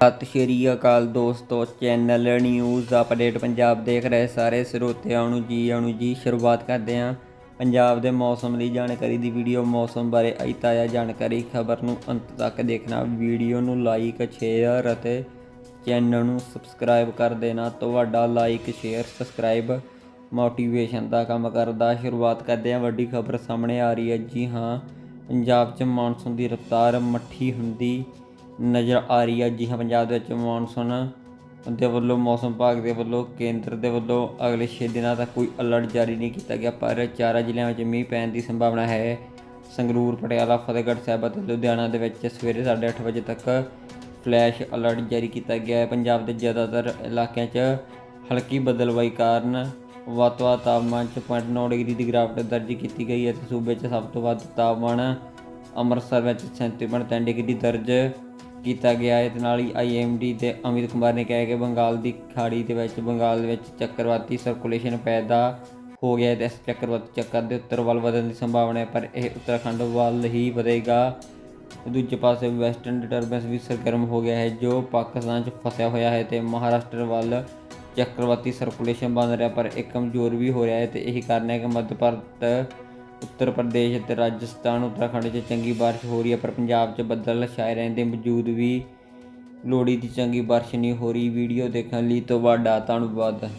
ਸਤਿ ਸ਼੍ਰੀ ਅਕਾਲ ਦੋਸਤੋ channel news update Punjab ਦੇਖ ਰਹੇ ਸਾਰੇ ਸਰੋਤਿਆਂ ਨੂੰ ਜੀ ਆਇਆਂ ਜੀ, ਸ਼ੁਰੂਆਤ ਕਰਦੇ ਹਾਂ। ਪੰਜਾਬ ਦੇ ਮੌਸਮ ਦੀ ਜਾਣਕਾਰੀ ਦੀ ਵੀਡੀਓ ਮੌਸਮ ਬਾਰੇ ਅਈ ਜਾਣਕਾਰੀ, ਖਬਰ ਨੂੰ ਅੰਤ ਤੱਕ ਦੇਖਣਾ। ਵੀਡੀਓ ਨੂੰ ਲਾਈਕ ਸ਼ੇਅਰ ਅਤੇ ਚੈਨਲ ਨੂੰ ਸਬਸਕ੍ਰਾਈਬ ਕਰ ਦੇਣਾ। ਤੁਹਾਡਾ ਲਾਈਕ ਸ਼ੇਅਰ ਸਬਸਕ੍ਰਾਈਬ ਮੋਟੀਵੇਸ਼ਨ ਦਾ ਕੰਮ ਕਰਦਾ। ਸ਼ੁਰੂਆਤ ਕਰਦੇ ਹਾਂ, ਵੱਡੀ ਖਬਰ ਸਾਹਮਣੇ ਆ ਰਹੀ ਹੈ। ਜੀ ਹਾਂ, ਪੰਜਾਬ 'ਚ ਮੌਨਸੂਨ ਦੀ ਰਫ਼ਤਾਰ ਮੱਠੀ ਹੁੰਦੀ ਨਜ਼ਰ ਆ ਰਹੀ ਹੈ ਜੀ ਹਾਂ ਪੰਜਾਬ ਦੇ ਵਿੱਚ ਮੌਨਸੂਨ ਦੇ ਵੱਲੋਂ, ਮੌਸਮ ਵਿਭਾਗ ਦੇ ਵੱਲੋਂ, ਕੇਂਦਰ ਦੇ ਵੱਲੋਂ ਅਗਲੇ 6 ਦਿਨਾਂ ਤੱਕ ਕੋਈ ਅਲਰਟ ਜਾਰੀ ਨਹੀਂ ਕੀਤਾ ਗਿਆ, ਪਰ ਚਾਰਾਂ ਜ਼ਿਲ੍ਹਿਆਂ ਵਿੱਚ ਮੀਂਹ ਪੈਣ ਦੀ ਸੰਭਾਵਨਾ ਹੈ। ਸੰਗਰੂਰ, ਪਟਿਆਲਾ, ਫਤਿਹਗੜ੍ਹ ਸਾਹਿਬ ਅਤੇ ਲੁਧਿਆਣਾ ਦੇ ਵਿੱਚ ਸਵੇਰੇ 8:30 ਵਜੇ ਤੱਕ ਫਲੈਸ਼ ਅਲਰਟ ਜਾਰੀ ਕੀਤਾ ਗਿਆ ਹੈ। ਪੰਜਾਬ ਦੇ ਜ਼ਿਆਦਾਤਰ ਇਲਾਕਿਆਂ 'ਚ ਹਲਕੀ ਬਦਲਵਾਈ ਕਾਰਨ ਵੱਧ ਤੋਂ ਵੱਧ ਤਾਪਮਾਨ 'ਚ 0.9 ਡਿਗਰੀ ਦੀ ਗਿਰਾਵਟ ਦਰਜ ਕੀਤੀ ਗਈ ਹੈ। ਤੇ ਸੂਬੇ 'ਚ ਸਭ ਤੋਂ ਵੱਧ ਤਾਪਮਾਨ ਅੰਮ੍ਰਿਤਸਰ ਵਿੱਚ 37.3 ਡਿਗਰੀ ਦਰਜ ਕੀਤਾ ਗਿਆ ਹੈ। ਤੇ ਨਾਲ ਹੀ ਆਈਐਮਡੀ ਤੇ ਅਮਿਤ ਕੁਮਾਰ ਨੇ ਕਿਹਾ ਕਿ ਬੰਗਾਲ ਦੀ ਖਾੜੀ ਦੇ ਵਿੱਚ, ਬੰਗਾਲ ਵਿੱਚ ਚੱਕਰਵਾਤੀ ਸਰਕੂਲੇਸ਼ਨ ਪੈਦਾ ਹੋ ਗਿਆ ਹੈ ਤੇ ਇਸ ਚੱਕਰਵਾਤੀ ਚੱਕਰ ਦੇ ਉੱਤਰ ਵੱਲ ਵਧਣ ਦੀ ਸੰਭਾਵਨਾ ਹੈ, ਪਰ ਇਹ ਉੱਤਰਾਖੰਡ ਵੱਲ ਹੀ ਵਧੇਗਾ। ਦੂਜੇ ਪਾਸੇ ਵੈਸਟਰਨ ਡਿਸਟਰਬੈਂਸ ਵੀ ਸਰਗਰਮ ਹੋ ਗਿਆ ਹੈ, ਜੋ ਪਾਕਿਸਤਾਨ 'ਚ ਫਸਿਆ ਹੋਇਆ ਹੈ ਤੇ ਮਹਾਰਾਸ਼ਟਰ ਵੱਲ ਚੱਕਰਵਾਤੀ ਸਰਕੂਲੇਸ਼ਨ ਬਣ ਰਿਹਾ ਪਰ ਇਹ ਕਮਜ਼ੋਰ ਵੀ ਹੋ ਰਿਹਾ ਹੈ ਤੇ ਇਹੀ ਕਾਰਨ ਹੈ ਕਿ ਮੱਧ ਭਾਰਤ ਉੱਤਰ ਪ੍ਰਦੇਸ਼ ਅਤੇ ਰਾਜਸਥਾਨ, ਉੱਤਰਾਖੰਡ 'ਚ ਚੰਗੀ ਬਾਰਿਸ਼ ਹੋ ਰਹੀ ਹੈ, ਪਰ ਪੰਜਾਬ 'ਚ ਬੱਦਲ ਛਾਏ ਰਹਿਣ ਦੇ ਬਾਵਜੂਦ ਵੀ ਲੋੜੀ ਦੀ ਚੰਗੀ ਬਾਰਿਸ਼ ਨਹੀਂ ਹੋ ਰਹੀ। ਵੀਡੀਓ ਦੇਖਣ ਲਈ ਤੋਂ ਤੁਹਾਡਾ ਧੰਨਵਾਦ।